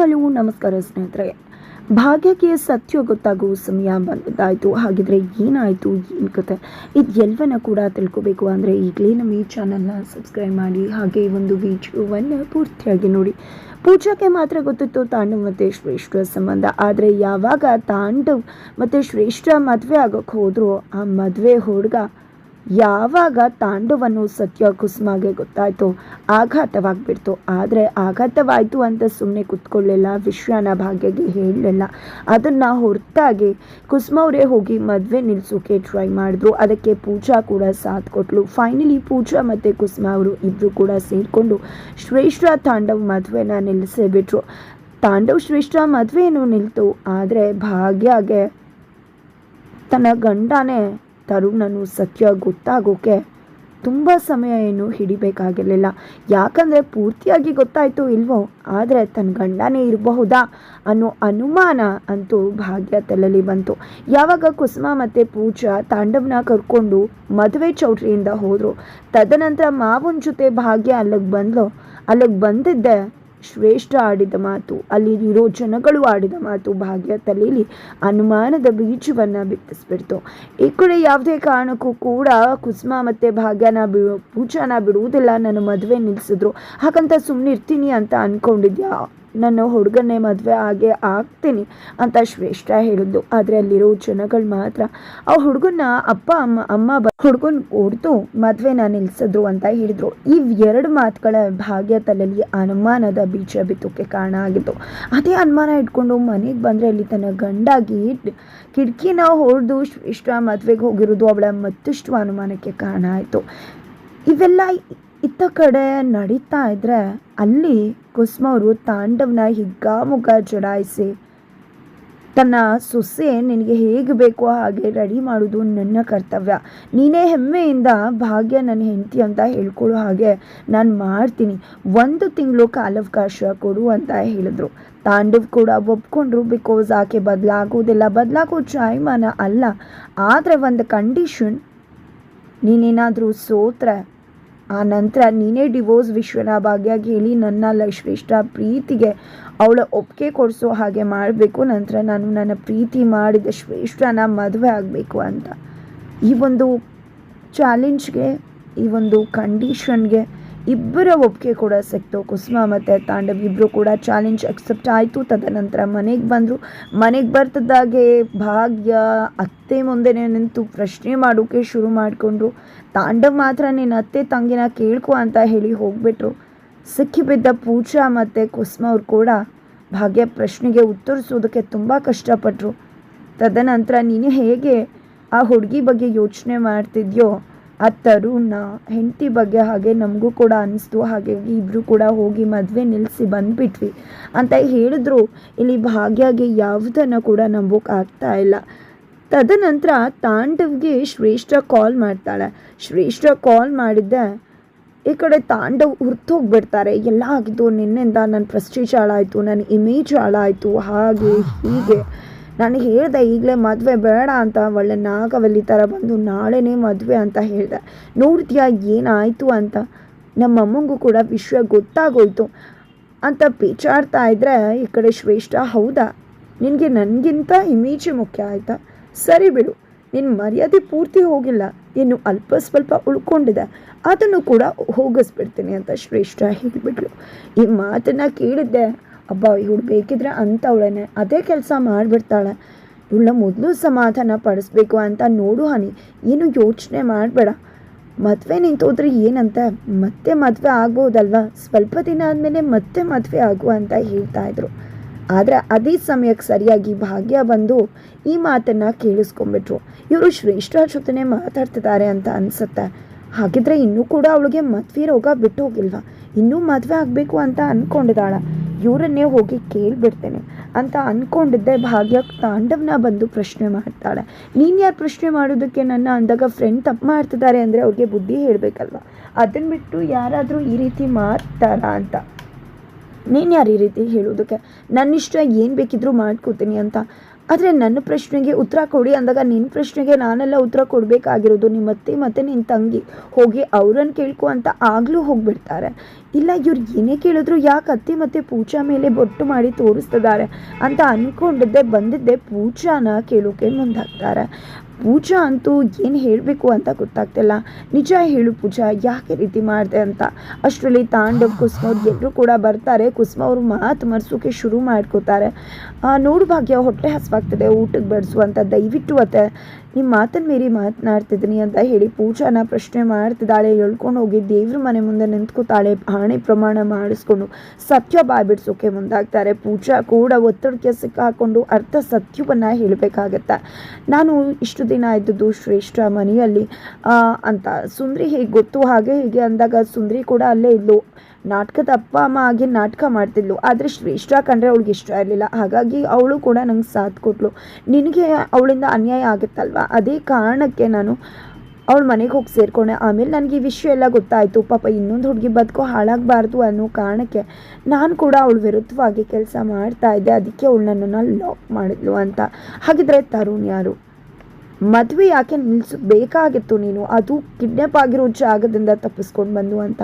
Hello ನಮಸ್ಕಾರ ಸ್ನೇಹಿತರೆ. ಭಾಗ್ಯಕ್ಕೆ ಸತ್ಯ ಗೊತ್ತಾಗುವ ಸಮಯ ಬಂದಿದ್ದಾಯಿತು. ಹಾಗಿದ್ರೆ ಏನಾಯಿತು? ಏನು ಕತೆ? ಇದೆಲ್ಲವನ್ನ ಕೂಡ ತಿಳ್ಕೊಬೇಕು ಅಂದರೆ ಈಗಲೇ ನಮ್ಮ ಈ ಚಾನಲ್ನ ಸಬ್ಸ್ಕ್ರೈಬ್ ಮಾಡಿ. ಹಾಗೆ ಈ ಒಂದು ವಿಡಿಯೋವನ್ನು ಪೂರ್ತಿಯಾಗಿ ನೋಡಿ. ಪೂಜಾಕ್ಕೆ ಮಾತ್ರ ಗೊತ್ತಿತ್ತು ತಾಂಡವ್ ಮತ್ತು ಶ್ರೇಷ್ಠ ಸಂಬಂಧ. ಆದರೆ ಯಾವಾಗ ತಾಂಡವ್ ಮತ್ತು ಶ್ರೇಷ್ಠ ಮದುವೆ ಆಗೋಕ್ಕೆ ಹೋದ್ರು, ಆ ಮದುವೆ ಹುಡುಗ ಯಾವಾಗ ತಾಂಡವನ್ನು ಸತ್ಯ ಕುಸುಮಾಗೆ ಗೊತ್ತಾಯ್ತು ಆಘಾತವಾಗ್ಬಿಡ್ತು. ಆದರೆ ಆಘಾತವಾಯಿತು ಅಂತ ಸುಮ್ಮನೆ ಕುತ್ಕೊಳ್ಳಲಿಲ್ಲ ವಿಷಯನ ಭಾಗ್ಯಗೆ ಹೇಳಲಿಲ್ಲ. ಅದನ್ನು ಹೊರತಾಗಿ ಕುಸುಮವರೇ ಹೋಗಿ ಮದುವೆ ನಿಲ್ಲಿಸೋಕೆ ಟ್ರೈ ಮಾಡಿದ್ರು. ಅದಕ್ಕೆ ಪೂಜಾ ಕೂಡ ಸಾಥ್ ಕೊಟ್ಲು. ಫೈನಲಿ ಪೂಜಾ ಮತ್ತು ಕುಸುಮ ಅವರು ಇಬ್ಬರು ಕೂಡ ಸೇರಿಕೊಂಡು ಶ್ರೇಷ್ಠ ತಾಂಡವ್ ಮದುವೆನ ನಿಲ್ಲಿಸೇ ತಾಂಡವ ತಾಂಡವ್ ಶ್ರೇಷ್ಠ ಮದುವೆನೂ ನಿಲ್ತು. ಆದರೆ ಭಾಗ್ಯಗೆ ತನ್ನ ಗಂಡನೇ ತರುಣನು ಸತ್ಯ ಗೊತ್ತಾಗೋಕೆ ತುಂಬ ಸಮಯ ಏನು ಹಿಡಿಬೇಕಾಗಿರಲಿಲ್ಲ. ಯಾಕಂದರೆ ಪೂರ್ತಿಯಾಗಿ ಗೊತ್ತಾಯಿತು ಇಲ್ವೋ, ಆದರೆ ತನ್ನ ಗಂಡನೇ ಇರಬಹುದಾ ಅನ್ನೋ ಅನುಮಾನ ಅಂತೂ ಭಾಗ್ಯ ತಲೆಯಲ್ಲಿ ಬಂತು. ಯಾವಾಗ ಕುಸುಮ ಮತ್ತು ಪೂಜಾ ತಾಂಡವನ ಕರ್ಕೊಂಡು ಮದುವೆ ಚೌಟ್ರಿಯಿಂದ ಹೋದರು, ತದನಂತರ ಮಾವನ ಜೊತೆ ಭಾಗ್ಯ ಅಲ್ಲಿಗೆ ಬಂದ್ಲು. ಅಲ್ಲಿಗೆ ಬಂದಿದ್ದೆ ಶ್ರೇಷ್ಠ ಆಡಿದ ಮಾತು, ಅಲ್ಲಿ ಇರೋ ಜನಗಳು ಆಡಿದ ಮಾತು ಭಾಗ್ಯ ತಲೆಯಲ್ಲಿ ಅನುಮಾನದ ಬೀಜವನ್ನು ಬಿತ್ತಿಸ್ಬಿಡ್ತು. ಈ ಕಡೆ ಯಾವುದೇ ಕಾರಣಕ್ಕೂ ಕೂಡ ಕುಸುಮ ಮತ್ತು ಭಾಗ್ಯನ ಬಿ ಪೂಜಾನ ಬಿಡುವುದಿಲ್ಲ. ನನ್ನ ಮದುವೆ ನಿಲ್ಲಿಸಿದ್ರು. ಹಾಗಂತ ಸುಮ್ಮನೆ ಇರ್ತೀನಿ ಅಂತ ಅಂದ್ಕೊಂಡಿದ್ಯಾ ನನ್ನ ಹುಡುಗನೇ ಮದುವೆ ಆಗೇ ಆಗ್ತೀನಿ ಅಂತ ಶ್ರೇಷ್ಠ ಹೇಳಿದ್ದು. ಆದರೆ ಅಲ್ಲಿರೋ ಜನಗಳು ಮಾತ್ರ, ಆ ಹುಡುಗನ ಅಪ್ಪ, ಅಮ್ಮ ಅಮ್ಮ ಬ, ಹುಡುಗನ್ ಹೊಡೆದು ಮದುವೆನ ನಿಲ್ಲಿಸಿದ್ರು ಅಂತ ಹೇಳಿದ್ರು. ಈ ಎರಡು ಮಾತುಗಳ ಭಾಗ್ಯ ತಲೆಯಲ್ಲಿ ಅನುಮಾನದ ಬೀಜ ಬಿತ್ತೋಕೆ ಕಾರಣ ಆಗಿತ್ತು. ಅದೇ ಅನುಮಾನ ಇಟ್ಕೊಂಡು ಮನೆಗೆ ಬಂದರೆ ಅಲ್ಲಿ ತನ್ನ ಗಂಡಾಗಿ ಕಿಟಕಿನ ಹೊಡೆದು ಶ್ರೇಷ್ಠ ಮದುವೆಗೆ ಹೋಗಿರೋದು ಅವಳ ಮತ್ತಷ್ಟು ಅನುಮಾನಕ್ಕೆ ಕಾರಣ ಆಯಿತು. ಇವೆಲ್ಲ ಇತ್ತ ಕಡೆ ನಡೀತಾ ಇದ್ರೆ ಅಲ್ಲಿ ಕುಸುಮ ಅವರು ತಾಂಡವನ ಹಿಗ್ಗಾಮುಗ್ಗ ಜಡಾಯಿಸಿ, ತನ್ನ ಸೊಸೆ ನಿನಗೆ ಹೇಗೆ ಬೇಕೋ ಹಾಗೆ ರೆಡಿ ಮಾಡೋದು ನನ್ನ ಕರ್ತವ್ಯ. ನೀನೇ ಹೆಮ್ಮೆಯಿಂದ ಭಾಗ್ಯ ನನ್ನ ಹೆಂಡತಿ ಅಂತ ಹೇಳ್ಕೊಳ್ಳೋ ಹಾಗೆ ನಾನು ಮಾಡ್ತೀನಿ. ಒಂದು ತಿಂಗಳು ಕಾಲಾವಕಾಶ ಕೊಡು ಅಂತ ಹೇಳಿದ್ರು. ತಾಂಡವ್ ಕೂಡ ಒಪ್ಕೊಂಡ್ರು ಬಿಕಾಸ್ ಆಕೆ ಬದಲಾಗೋದಿಲ್ಲ. ಬದಲಾಗೋ ಜಾಯಮಾನ ಅಲ್ಲ. ಆದರೆ ಒಂದು ಕಂಡೀಷನ್ ನೀನೇನಾದರೂ ಸೋತ್ರೆ ಆ ನಂತರ, ನೀನೇ ಡಿವೋರ್ಸ್ ವಿಶ್ವನ ಭಾಗ್ಯಾಗಿ ಹೇಳಿ ನನ್ನ ಶ್ರೇಷ್ಠ ಪ್ರೀತಿಗೆ ಅವಳ ಒಪ್ಪಿಗೆ ಕೊಡಿಸೋ ಹಾಗೆ ಮಾಡಬೇಕು. ನಂತರ ನಾನು ನನ್ನ ಪ್ರೀತಿ ಮಾಡಿದ ಶ್ರೇಷ್ಠನ ಮದುವೆ ಆಗಬೇಕು ಅಂತ. ಈ ಒಂದು ಚಾಲೆಂಜ್ಗೆ ಈ ಒಂದು ಕಂಡೀಷನ್ಗೆ ಇಬ್ಬರ ಒಪ್ಪಿಗೆ ಕೂಡ ಸಿಕ್ತು. ಕುಸುಮ ಮತ್ತು ತಾಂಡವ್ ಇಬ್ಬರು ಕೂಡ ಚಾಲೆಂಜ್ ಅಕ್ಸೆಪ್ಟ್ ಆಯಿತು. ತದನಂತರ ಮನೆಗೆ ಬಂದರು. ಮನೆಗೆ ಬರ್ತಿದ್ದಾಗೆ ಭಾಗ್ಯ, ಅತ್ತೆ ಮುಂದೆನೇ ನಿಂತು ಪ್ರಶ್ನೆ ಮಾಡೋಕೆ ಶುರು ಮಾಡಿಕೊಂಡ್ರು. ತಾಂಡವ್ ಮಾತ್ರ ನಿನ್ನ ಅತ್ತೆ ತಂಗಿನ ಕೇಳ್ಕೊ ಅಂತ ಹೇಳಿ ಹೋಗ್ಬಿಟ್ರು. ಸಿಕ್ಕಿಬಿದ್ದ ಪೂಜಾ ಮತ್ತು ಕುಸುಮ ಅವ್ರು ಕೂಡ ಭಾಗ್ಯ ಪ್ರಶ್ನೆಗೆ ಉತ್ತರಿಸೋದಕ್ಕೆ ತುಂಬ ಕಷ್ಟಪಟ್ಟರು ತದನಂತರ ನೀನು ಹೇಗೆ ಆ ಹುಡುಗಿ ಬಗ್ಗೆ ಯೋಚನೆ ಮಾಡ್ತಿದ್ಯೋ? ಆ ತರುಣ ಹೆಂಡತಿ ಬಗ್ಗೆ ಹಾಗೆ ನಮಗೂ ಕೂಡ ಅನಿಸ್ತು. ಹಾಗಾಗಿ ಇಬ್ಬರು ಕೂಡ ಹೋಗಿ ಮದುವೆ ನಿಲ್ಲಿಸಿ ಬಂದುಬಿಟ್ವಿ. ಅಂತ ಹೇಳಿದ್ರು. ಇಲ್ಲಿ ಭಾಗ್ಯಗೆ ಯಾವುದನ್ನು ಕೂಡ ನಂಬೋಕೆ ಆಗ್ತಾ ಇಲ್ಲ. ತದನಂತರ ತಾಂಡವ್ಗೆ ಶ್ರೇಷ್ಠ ಕಾಲ್ ಮಾಡ್ತಾಳೆ. ಶ್ರೇಷ್ಠ ಕಾಲ್ ಮಾಡಿದ್ದೆ, ಈ ಕಡೆ ತಾಂಡವ್ ಹುರ್ತೋಗ್ಬಿಡ್ತಾರೆ ಎಲ್ಲ ಆಗಿದ್ದು ನಿನ್ನೆಯಿಂದ ನನ್ನ ಪ್ರೆಸ್ಟೀಜ್ ಹಾಳಾಯಿತು ನನ್ನ ಇಮೇಜ್ ಹಾಳಾಯಿತು. ಹಾಗೆ ಹೀಗೆ. ನಾನು ಹೇಳಿದೆ, ಈಗಲೇ ಮದುವೆ ಬೇಡ ಅಂತ ಒಳ್ಳೆ ನಾಗವಲ್ಲಿ ಥರ ಬಂದು ನಾಳೆನೇ ಮದುವೆ ಅಂತ ಹೇಳಿದೆ. ನೋಡ್ತೀಯಾ, ಏನಾಯಿತು ಅಂತ. ನಮ್ಮಮ್ಮಂಗೂ ಕೂಡ ವಿಷಯ ಗೊತ್ತಾಗೋಯ್ತು. ಅಂತ ಪೇಚಾಡ್ತಾ ಇದ್ರೆ ಈ ಕಡೆ ಶ್ರೇಷ್ಠ ಹೌದಾ? ನಿನಗೆ ನನಗಿಂತ ಇಮೇಜೇ ಮುಖ್ಯ ಆಯಿತಾ? ಸರಿ ಬಿಡು ನಿನ್ನ ಮರ್ಯಾದೆ ಪೂರ್ತಿ ಹೋಗಿಲ್ಲ. ಇನ್ನು ಅಲ್ಪ ಸ್ವಲ್ಪ ಉಳ್ಕೊಂಡಿದೆ. ಅದನ್ನು ಕೂಡ ಹೋಗಿಸ್ಬಿಡ್ತೀನಿ ಅಂತ ಶ್ರೇಷ್ಠ ಹೇಳಿಬಿಟ್ಲು. ಈ ಮಾತನ್ನು ಕೇಳಿದ್ದೆ ಅಬ್ಬ, ಇವಳು ಬೇಕಿದ್ರೆ ಅಂಥವಳೇನೆ ಅದೇ ಕೆಲಸ ಮಾಡಿಬಿಡ್ತಾಳೆ. ಇವಳನ್ನ ಮೊದಲು ಸಮಾಧಾನ ಪಡಿಸ್ಬೇಕು ಅಂತ ನೋಡು ಹನಿ. ಏನು ಯೋಚನೆ ಮಾಡಬೇಡ. ಮದುವೆ ನಿಂತೋದ್ರೆ ಏನಂತ? ಮತ್ತೆ ಮದುವೆ ಆಗ್ಬೋದಲ್ವಾ? ಸ್ವಲ್ಪ ದಿನ ಆದಮೇಲೆ ಮತ್ತೆ ಮದುವೆ ಆಗು ಅಂತ ಹೇಳ್ತಾ ಇದ್ರು. ಆದರೆ ಅದೇ ಸಮಯಕ್ಕೆ ಸರಿಯಾಗಿ ಭಾಗ್ಯ ಬಂದು ಈ ಮಾತನ್ನು ಕೇಳಿಸ್ಕೊಂಬಿಟ್ರು ಇವರು ಶ್ರೇಷ್ಠ ಜೊತೆನೇ ಮಾತಾಡ್ತಿದ್ದಾರೆ ಅಂತ ಅನಿಸುತ್ತೆ. ಹಾಗಿದ್ರೆ ಇನ್ನೂ ಕೂಡ ಅವಳಿಗೆ ಮದುವೆ ರೋಗ ಬಿಟ್ಟು ಹೋಗಿಲ್ವಾ ಇನ್ನೂ ಮದುವೆ ಆಗಬೇಕು ಅಂತ ಅಂದ್ಕೊಂಡಿದ್ದಾಳ ಇವರನ್ನೇ ಹೋಗಿ ಕೇಳಿಬಿಡ್ತೇನೆ ಅಂತ ಅಂದ್ಕೊಂಡಿದ್ದೆ ಭಾಗ್ಯ ತಾಂಡವನ ಬಂದು ಪ್ರಶ್ನೆ ಮಾಡ್ತಾಳೆ. ನೀನು ಯಾರು ಪ್ರಶ್ನೆ ಮಾಡೋದಕ್ಕೆ ನನ್ನ ಅಂದಾಗ ಫ್ರೆಂಡ್ ತಪ್ಪು ಮಾಡ್ತಿದ್ದಾರೆ ಅಂದರೆ ಅವ್ರಿಗೆ ಬುದ್ಧಿ ಹೇಳಬೇಕಲ್ವ? ಅದನ್ನು ಬಿಟ್ಟು ಯಾರಾದರೂ ಈ ರೀತಿ ಮಾಡ್ತಾರಾ ಅಂತ? ನೀನು ಯಾರು ಈ ರೀತಿ ಹೇಳೋದಕ್ಕೆ? ನನ್ನ ಇಷ್ಟ ಏನು ಬೇಕಿದ್ರೂ ಮಾಡ್ಕೋತೀನಿ ಅಂತ ಆದರೆ ನನ್ನ ಪ್ರಶ್ನೆಗೆ ಉತ್ತರ ಕೊಡಿ ಅಂದಾಗ ನಿನ್ನ ಪ್ರಶ್ನೆಗೆ ನಾನೆಲ್ಲ ಉತ್ತರ ಕೊಡಬೇಕಾಗಿರೋದು ನಿಮ್ಮ ಅತ್ತೆ ಮತ್ತು ನಿನ್ನ ತಂಗಿ. ಹೋಗಿ ಅವ್ರನ್ನ ಕೇಳ್ಕೊ ಅಂತ ಆಗಲೂ ಹೋಗಿಬಿಡ್ತಾರೆ. ಇಲ್ಲ, ಇವ್ರು ಏನೇ ಕೇಳಿದ್ರು ಯಾಕೆ ಅತ್ತೆ ಮತ್ತು ಪೂಜಾ ಮೇಲೆ ಬೊಟ್ಟು ಮಾಡಿ ತೋರಿಸ್ತಿದ್ದಾರೆ ಅಂತ ಅಂದ್ಕೊಂಡಿದ್ದೆ ಬಂದಿದ್ದೆ ಪೂಜಾನ ಕೇಳೋಕೆ ಮುಂದಾಗ್ತಾರೆ. ಪೂಜಾ ಅಂತೂ ಏನು ಹೇಳಬೇಕು ಅಂತ ಗೊತ್ತಾಗ್ತಿಲ್ಲ. ನಿಜ ಹೇಳು ಪೂಜಾ, ಯಾಕೆ ರೀತಿ ಮಾಡಿದೆ ಅಂತ? ಅಷ್ಟರಲ್ಲಿ ತಾಂಡವ್ ಕುಸ್ಮ ಅವ್ರು ಎಲ್ಲರೂ ಕೂಡ ಬರ್ತಾರೆ. ಕುಸ್ಮ ಅವರು ಮಾತು ಮರ್ಸೋಕೆ ಶುರು ಮಾಡ್ಕೋತಾರೆ. ನೋಡು ಭಾಗ್ಯ, ಹೊಟ್ಟೆ ಹಸುವಾಗ್ತದೆ. ಊಟಕ್ಕೆ ಬಡಿಸುವಂಥ ದಯವಿಟ್ಟು ಅತ್ತೆ. ನಿಮ್ಮ ಮಾತನ್ನು ಮೀರಿ ಮಾತನಾಡ್ತಿದ್ದೀನಿ ಅಂತ ಹೇಳಿ ಪೂಜಾನ ಪ್ರಶ್ನೆ ಮಾಡ್ತಿದ್ದಾಳೆ, ಹೇಳ್ಕೊಂಡು ಹೋಗಿ ದೇವ್ರ ಮನೆ ಮುಂದೆ ನಿಂತ್ಕೋತಾಳೆ ಹಣೆ ಪ್ರಮಾಣ ಮಾಡಿಸ್ಕೊಂಡು ಸತ್ಯ ಬಾಯ್ಬಿಡ್ಸೋಕೆ ಮುಂದಾಗ್ತಾರೆ. ಪೂಜಾ ಕೂಡ ಒತ್ತಡಕ್ಕೆ ಸಿಕ್ಕಾಕೊಂಡು ಅರ್ಥ ಸತ್ಯವನ್ನು ಹೇಳಬೇಕಾಗತ್ತೆ. ನಾನು ಇಷ್ಟು ದಿನ ಇದ್ದದ್ದು ಶ್ರೇಷ್ಠ ಮನೆಯಲ್ಲಿ ಅಂತ. ಸುಂದ್ರಿ ಹೇಗೆ ಗೊತ್ತು? ಹಾಗೆ ಹೀಗೆ ಅಂದಾಗ ಸುಂದ್ರಿ ಕೂಡ ಅಲ್ಲೇ ಇದ್ಲು. ನಾಟಕದ ಅಪ್ಪ, ಅಮ್ಮ ಆಗಿ ನಾಟಕ ಮಾಡ್ತಿದ್ಲು. ಆದರೆ ಶ್ರೇಷ್ಠ ಕಂಡ್ರೆ ಅವಳಿಗೆ ಇಷ್ಟ ಇರಲಿಲ್ಲ. ಹಾಗಾಗಿ ಅವಳು ಕೂಡ ನಂಗೆ ಸಾಥ್ ಕೊಟ್ಲು. ನಿನಗೆ ಅವಳಿಂದ ಅನ್ಯಾಯ ಆಗುತ್ತಲ್ವ? ಅದೇ ಕಾರಣಕ್ಕೆ ನಾನು ಅವಳ ಮನೆಗೆ ಹೋಗಿ ಸೇರಿಕೊಂಡೆ. ಆಮೇಲೆ ನನಗೆ ಈ ವಿಷಯ ಎಲ್ಲ ಗೊತ್ತಾಯಿತು. ಪಾಪ ಇನ್ನೊಂದು ಹುಡುಗಿ ಬದುಕೋ ಹಾಳಾಗಬಾರ್ದು ಅನ್ನೋ ಕಾರಣಕ್ಕೆ ನಾನು ಕೂಡ ಅವಳ ವಿರುದ್ಧವಾಗಿ ಕೆಲಸ ಮಾಡ್ತಾ ಇದ್ದೆ. ಅದಕ್ಕೆ ಅವಳು ನನ್ನನ್ನು ಲಾಕ್ ಮಾಡಿದ್ಲು ಅಂತ. ಹಾಗಿದ್ರೆ ತರುಣ್ ಯಾರು? ಮದುವೆ ಯಾಕೆ ನಿಲ್ಲಿಸಬೇಕಾಗಿತ್ತು ನೀನು. ಅದು ಕಿಡ್ನಾಪ್ ಆಗಿರೋ ಜಾಗದಿಂದ ತಪ್ಪಿಸ್ಕೊಂಡು ಬಂದು ಅಂತ.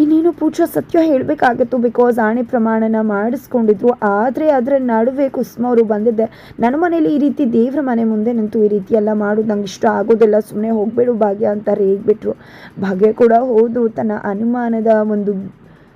ಇನ್ನೇನು ಪೂಜಾ ಸತ್ಯ ಹೇಳಬೇಕಾಗಿತ್ತು ಬಿಕಾಸ್ ಆಣೆ ಪ್ರಮಾಣನ ಮಾಡಿಸ್ಕೊಂಡಿದ್ರು. ಆದರೆ ಅದರ ನಡುವೆ ಕುಸುಮ ಅವರು ಬಂದಿದ್ದೆ. ನನ್ನ ಮನೇಲಿ ಈ ರೀತಿ ದೇವ್ರ ಮನೆ ಮುಂದೆ ನಿಂತು ಈ ರೀತಿ ಎಲ್ಲ ಮಾಡೋದು ನಂಗೆ ಇಷ್ಟ ಆಗೋದಿಲ್ಲ. ಸುಮ್ಮನೆ ಹೋಗ್ಬೇಡು ಭಾಗ್ಯ ಅಂತ ರೇಗ್ಬಿಟ್ರು. ಭಾಗ್ಯ ಕೂಡ ಹೋದ್ರು ತನ್ನ ಅನುಮಾನದ ಒಂದು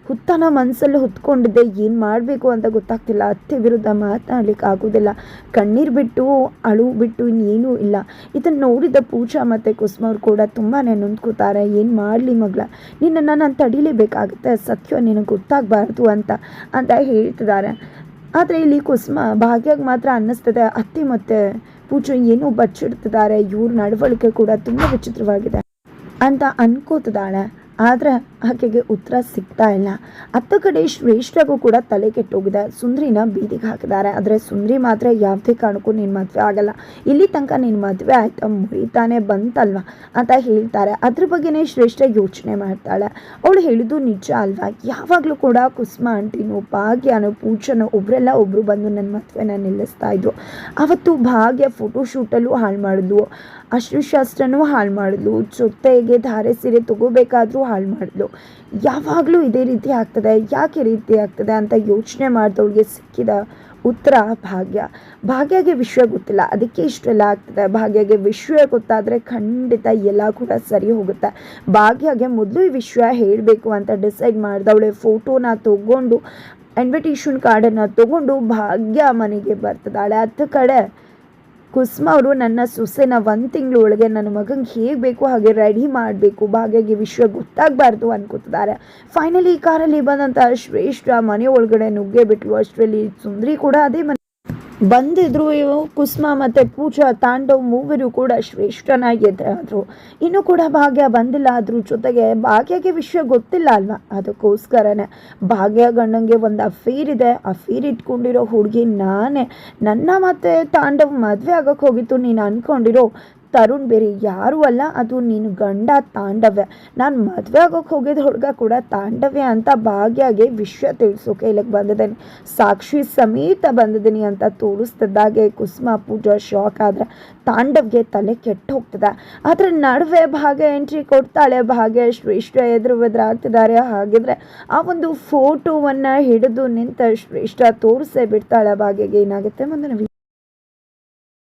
ಹುತ್ತನ ಮನಸ್ಸಲ್ಲಿ ಹೊತ್ಕೊಂಡಿದ್ದೆ. ಏನು ಮಾಡಬೇಕು ಅಂತ ಗೊತ್ತಾಗ್ತಿಲ್ಲ. ಅತ್ತೆ ವಿರುದ್ಧ ಮಾತನಾಡ್ಲಿಕ್ಕೆ ಆಗೋದಿಲ್ಲ. ಕಣ್ಣೀರು ಬಿಟ್ಟು, ಅಳು ಬಿಟ್ಟು ಇನ್ನೇನೂ ಇಲ್ಲ. ಇದನ್ನು ನೋಡಿದ ಪೂಜಾ ಮತ್ತು ಕುಸುಮ ಅವ್ರು ಕೂಡ ತುಂಬಾ ನೊಂದ್ಕೋತಾರೆ. ಏನು ಮಾಡಲಿ ಮಗಳ? ನಿನ್ನನ್ನು ನಾನು ತಡಿಲೇಬೇಕಾಗುತ್ತೆ. ಸತ್ಯ ನಿನಗೆ ಗೊತ್ತಾಗಬಾರ್ದು ಅಂತ ಅಂತ ಹೇಳ್ತಿದ್ದಾರೆ. ಆದರೆ ಇಲ್ಲಿ ಕುಸುಮ ಭಾಗ್ಯಾಗ ಮಾತ್ರ ಅನ್ನಿಸ್ತದೆ. ಅತ್ತೆ ಮತ್ತು ಪೂಜೆ ಏನೂ ಬಚ್ಚಿಡ್ತಿದ್ದಾರೆ. ಇವ್ರ ನಡವಳಿಕೆ ಕೂಡ ತುಂಬ ವಿಚಿತ್ರವಾಗಿದೆ ಅಂತ ಅನ್ಕೋತಿದ್ದಾಳೆ. ಆದರೆ ಆಕೆಗೆ ಉತ್ತರ ಸಿಗ್ತಾ ಇಲ್ಲ. ಅತ್ತ ಕಡೆ ಶ್ರೇಷ್ಠಗೂ ಕೂಡ ತಲೆ ಕೆಟ್ಟೋಗಿದೆ. ಸುಂದ್ರಿನ ಬೀದಿಗೆ ಹಾಕಿದ್ದಾರೆ. ಆದರೆ ಸುಂದ್ರಿ ಮಾತ್ರ ಯಾವುದೇ ಕಾರಣಕ್ಕೂ ನಿನ್ನ ಮದುವೆ ಆಗಲ್ಲ. ಇಲ್ಲಿ ತನಕ ನಿನ್ನ ಮದುವೆ ಆಯ್ತಾ, ಮುರಿತಾನೆ ಬಂತಲ್ವ ಅಂತ ಹೇಳ್ತಾರೆ. ಅದ್ರ ಬಗ್ಗೆನೇ ಶ್ರೇಷ್ಠ ಯೋಚನೆ ಮಾಡ್ತಾಳೆ. ಅವಳು ಹೇಳಿದ್ದು ನಿಜ ಅಲ್ವಾ? ಯಾವಾಗಲೂ ಕೂಡ ಕುಸುಮ ಆಂಟಿನೋ ಭಾಗ್ಯನೋ ಪೂಜನೋ ಒಬ್ಬರೆಲ್ಲ ಒಬ್ಬರು ಬಂದು ನನ್ನ ಮದುವೆನ ನಿಲ್ಲಿಸ್ತಾ ಇದ್ರು. ಅವತ್ತು ಭಾಗ್ಯ ಫೋಟೋಶೂಟಲ್ಲೂ ಹಾಳು ಮಾಡಿದ್ಲು ಅಶ್ರುಶಾಸ್ತ್ರನೂ ಹಾಳು ಮಾಡಿದ್ಲು. ಜೊತೆಗೆ ಧಾರೆ ಸೀರೆ ತಗೋಬೇಕಾದ್ರೂ ಹಾಳು ಮಾಡಿದ್ಲು. ಯಾವಾಗಲೂ ಇದೇ ರೀತಿ ಆಗ್ತದೆ. ಯಾಕೆ ರೀತಿ ಆಗ್ತದೆ ಅಂತ ಯೋಚನೆ ಮಾಡಿದವಳಿಗೆ ಸಿಕ್ಕಿದ ಉತ್ತರ, ಭಾಗ್ಯ. ಭಾಗ್ಯಗೆ ವಿಷಯ ಗೊತ್ತಿಲ್ಲ. ಅದಕ್ಕೆ ಇಷ್ಟೆಲ್ಲ ಆಗ್ತದೆ. ಭಾಗ್ಯಗೆ ವಿಷಯ ಗೊತ್ತಾದರೆ ಖಂಡಿತ ಎಲ್ಲ ಕೂಡ ಸರಿ ಹೋಗುತ್ತೆ. ಭಾಗ್ಯಗೆ ಮೊದಲು ಈ ವಿಷಯ ಹೇಳಬೇಕು ಅಂತ ಡಿಸೈಡ್ ಮಾಡಿದವಳೆ. ಫೋಟೋನ ತಗೊಂಡು ಇನ್ವಿಟೇಷನ್ ಕಾರ್ಡನ್ನು ತಗೊಂಡು ಭಾಗ್ಯ ಮನೆಗೆ ಬರ್ತದಾಳೆ ಹತ್ತು ಕಡೆ ಕುಸುಮ ಅವರು ನನ್ನ ಸೊಸೆನ ಒಂದು ತಿಂಗಳ ಒಳಗೆ ನನ್ನ ಮಗಂಗೆ ಹೇಗೆ ಬೇಕು ಹಾಗೆ ರೆಡಿ ಮಾಡಬೇಕು. ಭಾಗ್ಯಗೆ ವಿಶ್ವ ಗೊತ್ತಾಗಬಾರ್ದು ಅನ್ಕೋತಿದ್ದಾರೆ. ಫೈನಲಿ ಈ ಕಾರಲ್ಲಿ ಬಂದಂತ ಶ್ರೇಷ್ಠ ಮನೆ ಒಳಗಡೆ ನುಗ್ಗೆ ಬಿಟ್ಲು. ಅಷ್ಟರಲ್ಲಿ ಸುಂದ್ರಿ ಕೂಡ ಅದೇ ಬಂದಿದ್ರು ಇವು. ಕುಸುಮ ಮತ್ತು ಪೂಜಾ, ತಾಂಡವ್ ಮೂವರು ಕೂಡ ಶ್ರೇಷ್ಠನ ಎದುರಾದರು ಇನ್ನೂ ಕೂಡ ಭಾಗ್ಯ ಬಂದಿಲ್ಲ. ಅದ್ರ ಜೊತೆಗೆ ಭಾಗ್ಯಗೆ ವಿಷಯ ಗೊತ್ತಿಲ್ಲ ಅಲ್ವಾ? ಅದಕ್ಕೋಸ್ಕರನೇ ಭಾಗ್ಯ ಗಂಡಂಗೆ ಒಂದು ಅಫೀರ್ ಇದೆ. ಅಫೀರ್ ಇಟ್ಕೊಂಡಿರೋ ಹುಡುಗಿ ನಾನೇ. ನನ್ನ ಮತ್ತೆ ತಾಂಡವ್ ಮದುವೆ ಆಗಕ್ಕೆ ಹೋಗಿತ್ತು ನೀನು ಅನ್ಕೊಂಡಿರೋ ತರುಣ್ ಬೇರೆ ಯಾರೂ ಅಲ್ಲ, ಅದು ನೀನು ಗಂಡ ತಾಂಡವ್ಯ. ನಾನು ಮದುವೆ ಆಗೋಕೆ ಹೋಗಿದ್ದ ಹುಡುಗ ಕೂಡ ತಾಂಡವ್ಯ ಅಂತ ಭಾಗ್ಯಾಗೆ ವಿಷಯ ತಿಳಿಸೋಕೆ ಇಲ್ಲಿಗೆ ಬಂದಿದ್ದೇನೆ. ಸಾಕ್ಷಿ ಸಮೇತ ಬಂದಿದ್ದೀನಿ ಅಂತ ತೋರಿಸ್ತಿದ್ದಾಗೆ ಕುಸುಮ ಪೂಜಾ ಶಾಕ್ ಆದರೆ. ತಾಂಡವ್ಗೆ ತಲೆ ಕೆಟ್ಟು ಹೋಗ್ತದೆ. ಆದರೆ ನಡುವೆ ಭಾಗ್ಯ ಎಂಟ್ರಿ ಕೊಡ್ತಾಳೆ, ಭಾಗ್ಯ ಶ್ರೇಷ್ಠ ಎದುರು ಎದುರಾಗ್ತಿದ್ದಾರೆ ಹಾಗಿದ್ರೆ ಆ ಒಂದು ಫೋಟೋವನ್ನು ಹಿಡಿದು ನಿಂತ ಶ್ರೇಷ್ಠ ತೋರಿಸೇ ಬಿಡ್ತಾಳೆ ಭಾಗ್ಯಗೆ. ಏನಾಗುತ್ತೆ? ಮುಂದಿನ